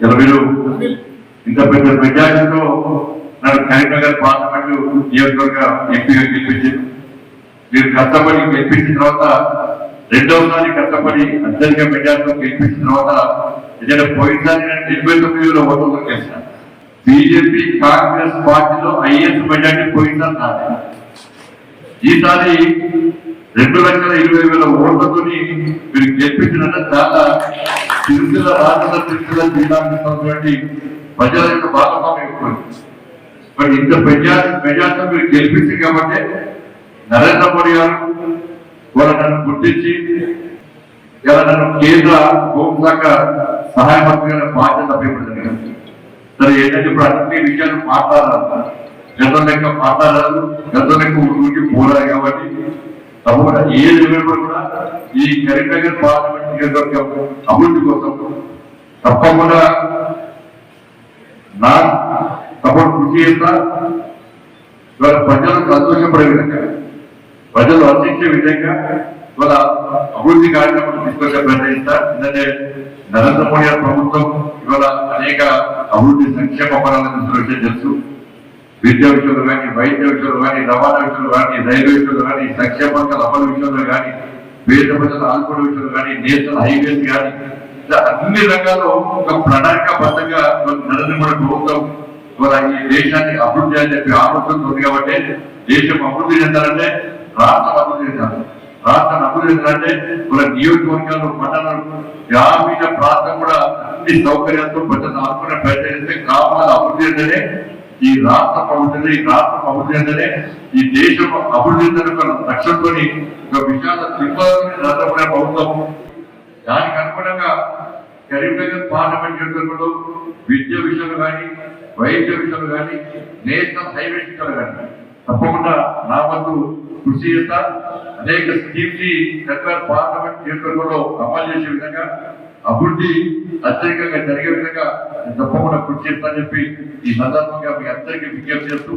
ఇలా మీరు? ఇంత పెద్ద మెజార్టీతో నన్ను కరీంనగర్ పార్లమెంట్ నియోజకవర్గ ఎంపీగా గెలిపించారు మీరు కష్టపడి గెలిపించిన తర్వాత రెండవసారి కష్టపడి అత్యధిక మెజార్టీతో గెలిపించిన తర్వాత ఏదైనా పోయినసారి నేను డెబ్బై తొమ్మిది వేల ఓట్లు బీజేపీ కాంగ్రెస్ పార్టీలో ఐఎస్ మెజార్టీ పోయిందని నాది. ఈసారి రెండు లక్షల ఇరవై వేల ఓట్లతోని మీరు గెలిపించినట్టు చాలా సిరిసిల్ల రాజన్న సిరిసిల్ల జిల్లాకు ఉన్నటువంటి ప్రజల యొక్క భాగస్వామ్యం ఎక్కువ మరి ఇంత ప్రజా మెజార్టీ మీరు గెలిపించి కాబట్టి నరేంద్ర మోడీ గారు వాళ్ళ నన్ను గుర్తించి ఇలా నన్ను కేంద్ర హోంశాఖ సహాయ మంత్రిగా బాధ్యత అభిప్రాయం సరే ఏంటంటే ఇప్పుడు అన్ని విషయాలు మాట్లాడాలి. ఎంత లెక్క మాట్లాడాలి. ఎంత లెక్క ఊరికి పోరాలి కాబట్టి తప్పకుండా ఏ లెవెల్ కూడా ఈ కరీంనగర్ పార్లమెంట్ నియోజకవర్గం అభివృద్ధి కోసం తప్పకుండా నా సపోర్ట్ కృషి చేస్తా. ఇవాళ ప్రజలు సంతోషపడే విధంగా ప్రజలు అందించే విధంగా ఇవాళ అభివృద్ధి కార్యక్రమాలు తీసుకొచ్చే ప్రయత్నిస్తారు ఎందుకంటే నరేంద్ర మోడీ ప్రభుత్వం ఇవాళ అనేక అభివృద్ధి సంక్షేమ పరాలను తీసుకొచ్చే తెలుసు. విద్య విషయంలో కానీ వైద్య విషయంలో కానీ రవాణా విషయంలో కానీ రైల్వే విషయంలో కానీ సంక్షేమ పథకాల అమలు విషయంలో కానీ పేద ప్రజల ఆల్పడ విషయంలో కానీ నేషనల్ హైవేస్ కానీ ఇలా అన్ని రంగాల్లో ఒక ప్రణాళికాబద్ధంగా నరేంద్ర మోడీ ప్రభుత్వం ఇవాళ ఈ దేశాన్ని అభివృద్ధి అని చెప్పి ఆలోచన ఉంది కాబట్టి దేశం అభివృద్ధి చెందాలంటే రాష్ట్రాలు అభివృద్ధి చెందాలి. రాష్ట్రాన్ని అభివృద్ధి చెందాలంటే మన నియోజకవర్గాలు మండలాలు గ్రామీణ ప్రాంతం కూడా అన్ని సౌకర్యాలతో ప్రజలు ఆదుకునే ప్రయత్నం చేస్తే గ్రామాలు అభివృద్ధి చెందనే ఈ రాష్ట్ర ప్రభుత్వం ఈ రాష్ట్ర అభివృద్ధి ఈ దేశం అభివృద్ధి చెందనే ఒక లక్ష్యంతో ఒక విశాల త్రిపాలని నరేంద్ర ప్రభుత్వం. దానికి అనుగుణంగా కరీంనగర్ పార్లమెంట్ నియోజకవర్గంలో విద్య విషయంలో కానీ వైద్య విషయంలో కానీ నేషనల్ హైవే విషయంలో కానీ తప్పకుండా నా వంతు కృషి చేస్తా. అనేక స్కీమ్స్ సెంట్రల్ పార్లమెంట్ నియోజకవర్గంలో అమలు చేసే విధంగా అభివృద్ధి అత్యధికంగా జరిగే విధంగా నేను తప్పకుండా కృషి చేస్తా చెప్పి ఈ సందర్భంగా మీ అందరికీ విజ్ఞప్తి చేస్తూ